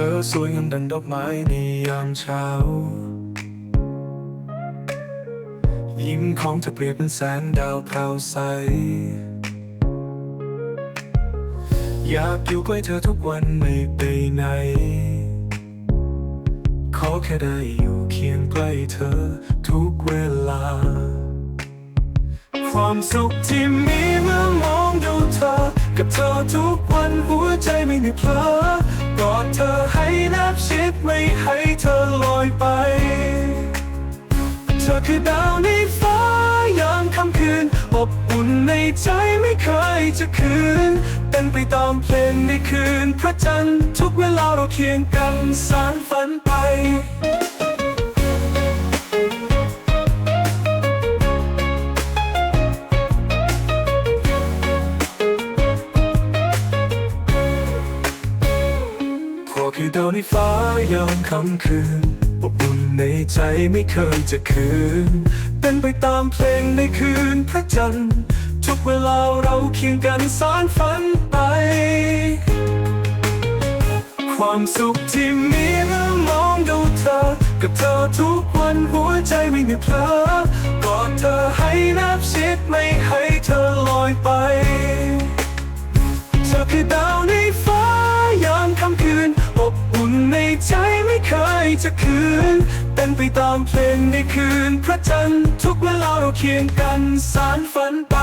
ธอสวยงามดังดอกไม้ในยามเช้า ยิ้มของเธอเปรียบเป็นแสงดาวพราวใส อยากอยู่ใกล้เธอทุกวันไม่ไปไหน ขอแค่ได้อยู่เคียงใกล้เธอทุกเวลา ความสุขที่มีเมื่อมองดูเธอ กับเธอทุกวันหัวใจไม่มีเพลอ กอดเธอให้แนบชิดไม่ให้เธอลอยไป เธอคือดาวในฟ้ายามค่ำคืน อบอุ่นในใจไม่เคยจะคืน เป็นไปตามเพลงในคืน พระจันทร์ทุกเวลาเราเคียงกันสารฝันไป คือดาวในฟ้ายามค่ำคืนอบอุ่นในใจไม่เคยจะคืน เป็นไปตามเพลงในคืนพระจันทร์ ทุกเวลาเราเคียงกันสารฝันไป ความสุขที่มีเมื่อมองดูเธอ กับเธอทุกวันหัวใจไม่มีเพลอกอดเธอให้แนบชิดไม่ให้เธอลอยไป เธอคือดาว ใจไม่เคยจะคืน เป็นไปตามเพลงในคืนพระจันทร์ทุกเวลาเราเคียงกันสารฝันไป